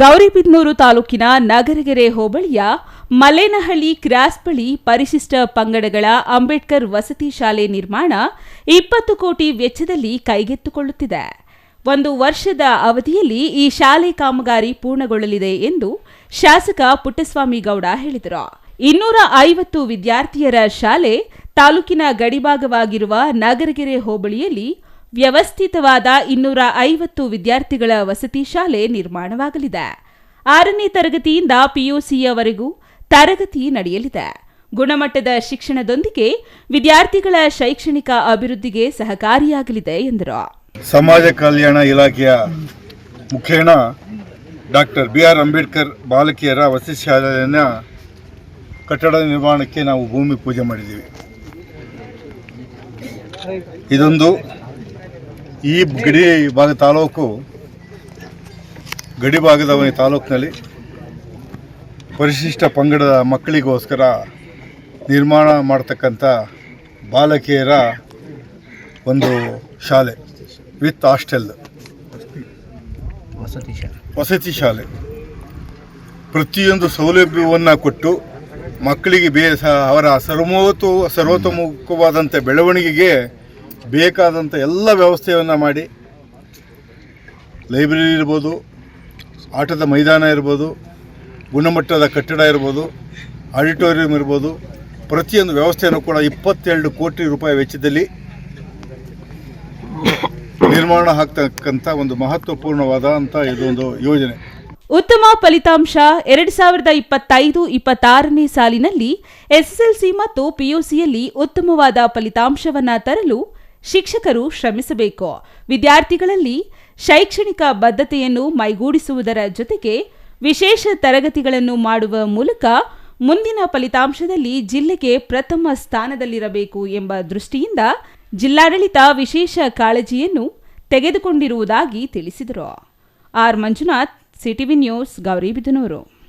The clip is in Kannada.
ಗೌರಿಬಿದನೂರು ತಾಲೂಕಿನ ನಗರಗೆರೆ ಹೋಬಳಿಯ ಮಲೇನಹಳ್ಳಿ ಕ್ರಾಸ್ ಬಳಿ ಪರಿಶಿಷ್ಟ ಪಂಗಡಗಳ ಅಂಬೇಡ್ಕರ್ ವಸತಿ ಶಾಲೆ ನಿರ್ಮಾಣ ಇಪ್ಪತ್ತು ಕೋಟಿ ವೆಚ್ಚದಲ್ಲಿ ಕೈಗೆತ್ತಿಕೊಳ್ಳುತ್ತಿದೆ. ಒಂದು ವರ್ಷದ ಅವಧಿಯಲ್ಲಿ ಈ ಶಾಲೆ ಕಾಮಗಾರಿ ಪೂರ್ಣಗೊಳ್ಳಲಿದೆ ಎಂದು ಶಾಸಕ ಪುಟ್ಟಸ್ವಾಮಿ ಗೌಡ ಹೇಳಿದರು. ಇನ್ನೂರ ಐವತ್ತು ವಿದ್ಯಾರ್ಥಿಯರ ಶಾಲೆ ತಾಲೂಕಿನ ಗಡಿಭಾಗವಾಗಿರುವ ನಗರಗೆರೆ ಹೋಬಳಿಯಲ್ಲಿ ವ್ಯವಸ್ಥಿತವಾದ ಇನ್ನೂರ ಐವತ್ತು ವಿದ್ಯಾರ್ಥಿಗಳ ವಸತಿ ಶಾಲೆ ನಿರ್ಮಾಣವಾಗಲಿದೆ. ಆರನೇ ತರಗತಿಯಿಂದ ಪಿಯುಸಿಯವರೆಗೂ ತರಗತಿ ನಡೆಯಲಿದೆ. ಗುಣಮಟ್ಟದ ಶಿಕ್ಷಣದೊಂದಿಗೆ ವಿದ್ಯಾರ್ಥಿಗಳ ಶೈಕ್ಷಣಿಕ ಅಭಿವೃದ್ಧಿಗೆ ಸಹಕಾರಿಯಾಗಲಿದೆ ಎಂದರು. ಸಮಾಜ ಕಲ್ಯಾಣ ಇಲಾಖೆಯ ಮುಖೇಣ ಡಾಕ್ಟರ್ ಬಿ ಆರ್ ಅಂಬೇಡ್ಕರ್ ಬಾಲಕಿಯರ ವಸತಿ ಶಾಲೆಯನ್ನ ಕಟ್ಟಡ ನಿರ್ಮಾಣಕ್ಕೆ ನಾವು ಭೂಮಿ ಪೂಜೆ ಮಾಡಿದ್ದೀವಿ. ಇದೊಂದು ಈ ಗಡಿ ಭಾಗ ತಾಲೂಕು ಗಡಿ ಭಾಗದ ಒಂದು ತಾಲೂಕಿನಲ್ಲಿ ಪರಿಶಿಷ್ಟ ಪಂಗಡದ ಮಕ್ಕಳಿಗೋಸ್ಕರ ನಿರ್ಮಾಣ ಮಾಡತಕ್ಕಂಥ ಬಾಲಕಿಯರ ಒಂದು ಶಾಲೆ ವಿತ್ ಹಾಸ್ಟೆಲ್. ವಸತಿ ಶಾಲೆ. ವಸತಿ ಶಾಲೆ. ಪ್ರತಿಯೊಂದು ಸೌಲಭ್ಯವನ್ನು ಕೊಟ್ಟು ಮಕ್ಕಳಿಗೆ ಬೇ ಅವರ ಸರ್ವೋತು ಸರ್ವತೋಮುಖವಾದಂಥ ಬೆಳವಣಿಗೆಗೆ ಬೇಕಾದಂಥ ಎಲ್ಲ ವ್ಯವಸ್ಥೆಯನ್ನು ಮಾಡಿ. ಲೈಬ್ರರಿ ಇರ್ಬೋದು, ಆಟದ ಮೈದಾನ ಇರ್ಬೋದು, ಗುಣಮಟ್ಟದ ಕಟ್ಟಡ ಇರ್ಬೋದು, ಆಡಿಟೋರಿಯಂ ಇರ್ಬೋದು, ಪ್ರತಿಯೊಂದು ವ್ಯವಸ್ಥೆಯನ್ನು ಕೂಡ ಇಪ್ಪತ್ತೆರಡು ಕೋಟಿ ರೂಪಾಯಿ ವೆಚ್ಚದಲ್ಲಿ ನಿರ್ಮಾಣ ಆಗ್ತಕ್ಕಂಥ ಒಂದು ಮಹತ್ವಪೂರ್ಣವಾದಂಥ ಇದೊಂದು ಯೋಜನೆ. ಉತ್ತಮ ಫಲಿತಾಂಶ ಎರಡು ಸಾವಿರದ ಇಪ್ಪತ್ತೈದು, ಇಪ್ಪತ್ತಾರನೇ ಸಾಲಿನಲ್ಲಿ ಎಸ್ಎಸ್ಎಲ್ಸಿ ಮತ್ತು ಪಿಯುಸಿಯಲ್ಲಿ ಉತ್ತಮವಾದ ಫಲಿತಾಂಶವನ್ನು ತರಲು ಶಿಕ್ಷಕರು ಶ್ರಮಿಸಬೇಕು. ವಿದ್ಯಾರ್ಥಿಗಳಲ್ಲಿ ಶೈಕ್ಷಣಿಕ ಬದ್ಧತೆಯನ್ನು ಮೈಗೂಡಿಸುವುದರ ಜೊತೆಗೆ ವಿಶೇಷ ತರಗತಿಗಳನ್ನು ಮಾಡುವ ಮೂಲಕ ಮುಂದಿನ ಫಲಿತಾಂಶದಲ್ಲಿ ಜಿಲ್ಲೆಗೆ ಪ್ರಥಮ ಸ್ಥಾನದಲ್ಲಿರಬೇಕು ಎಂಬ ದೃಷ್ಟಿಯಿಂದ ಜಿಲ್ಲಾಡಳಿತ ವಿಶೇಷ ಕಾಳಜಿಯನ್ನು ತೆಗೆದುಕೊಂಡಿರುವುದಾಗಿ ತಿಳಿಸಿದರು. R Manjunath, CTV news, Gauribidanur.